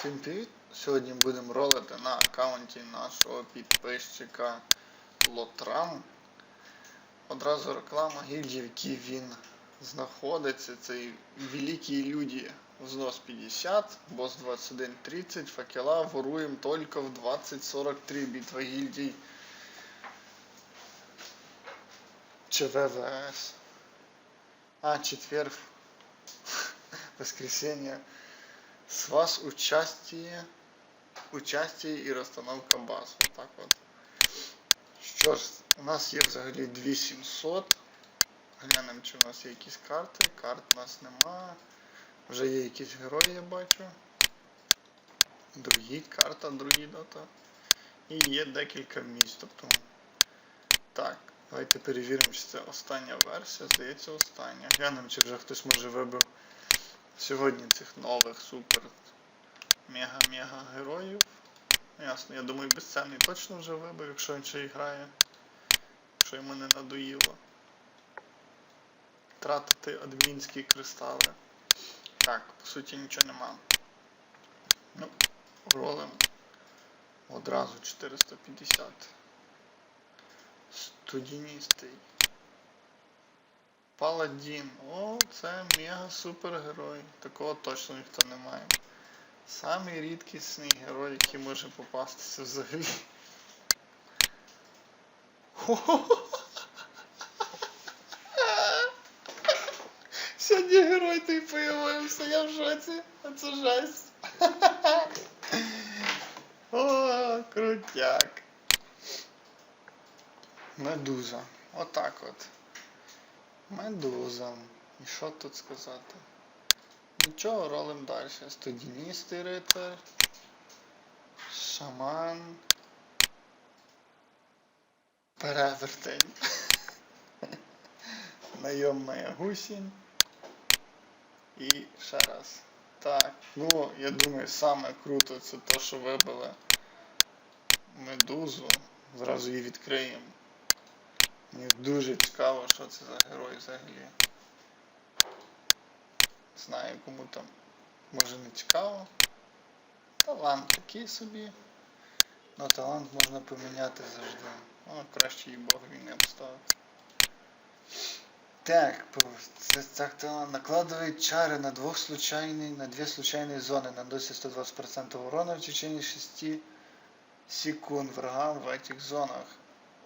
Всім привіт! Сьогодні будемо ролити на аккаунті нашого підписчика Лотрам. Одразу реклама гільдії, в якій він знаходиться. Це великі люди. Взнос 50, бос 21.30, факела воруємо тільки в 20.43 битва гільдій. Чи ВВС. А, четверг. Воскресенье. С вас участие, участие і розстановка баз. Отак от. Що ж, у нас є взагалі 2700. Глянемо, чи у нас є якісь карти. Карт у нас немає. Вже є якісь герої, я бачу. Другі карта, другі дата. І є декілька місць. Тобто. Так, давайте перевіримо, чи це остання версія. Здається, остання. Глянемо, чи вже хтось може вибив сьогодні цих нових супер мега-мега героїв. Ясно, я думаю, безцінний точно вже вибив, якщо він ще і грає. Якщо йому не надоїло. Тратити адмінські кристали. Так, по суті нічого нема. Ну, ролим одразу 450. Студіністий. Паладін. О, це мега супергерой. Такого точно ніхто не має. Самий рідкісний герой, який може попастися взагалі. Сьогодні герой той появився, я в шоці. Це жесть. О, крутяк. Медуза. Отак от. Медуза. І що тут сказати? Нічого, ролим далі. Студіністий рицар. Шаман. Перевертень. Найомная гусінь. І ще раз. Так, ну, я думаю, саме круто це те, що вибили медузу. Зразу її відкриємо. Мені дуже цікаво, що це за герой взагалі. Знаю, кому там може не цікаво. Талант такий собі. Но талант можна поміняти завжди. О, краще і Бог він не обставити. Так, по- це так талант накладывает чары на двух случайные, на две случайные зоны, наносит 120% урона в течение 6 секунд врагам в этих зонах.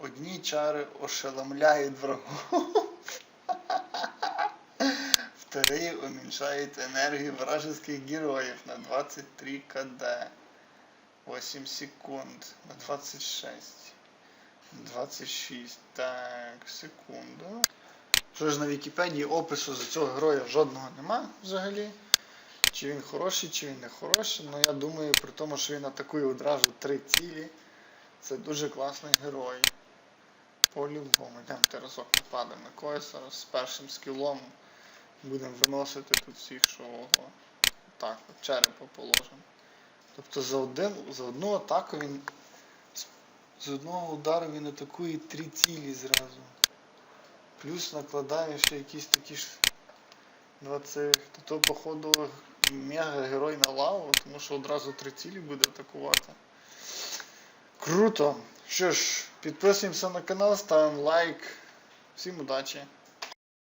Одни чары ошеломляют врагов. Вторые уменьшают энергию вражеских героев на 23 кд. 8 секунд. На 26. 26. Так, секунду. Що ж на Вікіпедії опису за цього героя жодного нема взагалі. Чи він хороший, чи він не хороший. Ну я думаю, при тому, що він атакує одразу три цілі. Це дуже класний герой. По-любому, йдемо разок нападемо зараз з першим скілом. Будемо виносити тут всіх, що ого. Так, от черепа положимо. Тобто за один, за одну атаку він. з- одного удару він атакує три цілі зразу. Плюс накладає ще якісь такі ж 20. То, то походу мега герой на лаву, тому що одразу три цілі буде атакувати. Круто! Що ж, підписуємося на канал, ставимо лайк. Всім удачі!